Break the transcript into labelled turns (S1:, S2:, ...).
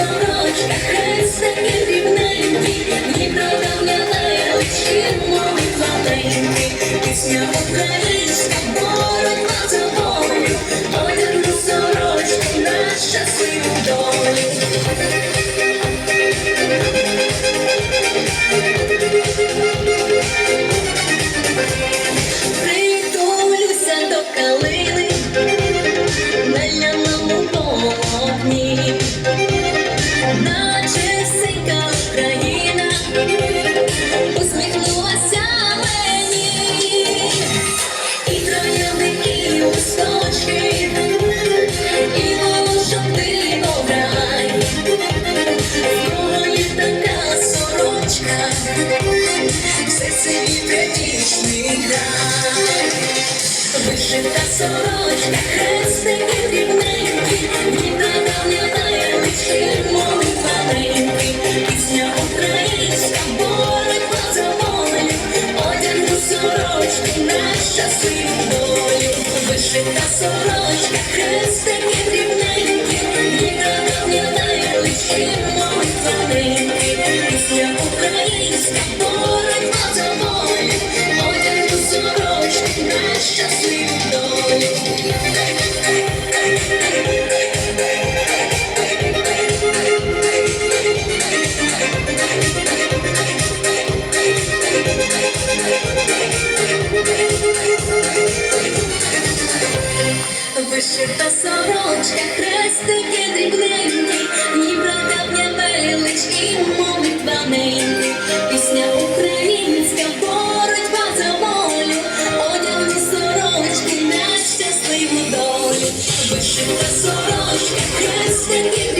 S1: сорочка, хрестики дрібненькі, ніби давня лаялички, молитва маленькі, пісня українська, боротьба за волю, одягну сорочку на щасливу долю. Притулюся до калини, все це вітрадішний край. Вишита сорочка, хрестики дрібненькі, ніби давня таємнички, молитва маленькі, пісня українська, боротьба за волю, одягну сорочку на щасливу долю. Вишита сорочка, хрестики дрібненькі, ніби давня таємнички, Та сорочка, хрестик дрібненький, Дніпра давня велич і молитва неньки. Пісня українська, боротьба за волю, одягні сорочки на щасливу долю. Вишита сорочка, хрестик дрібненький,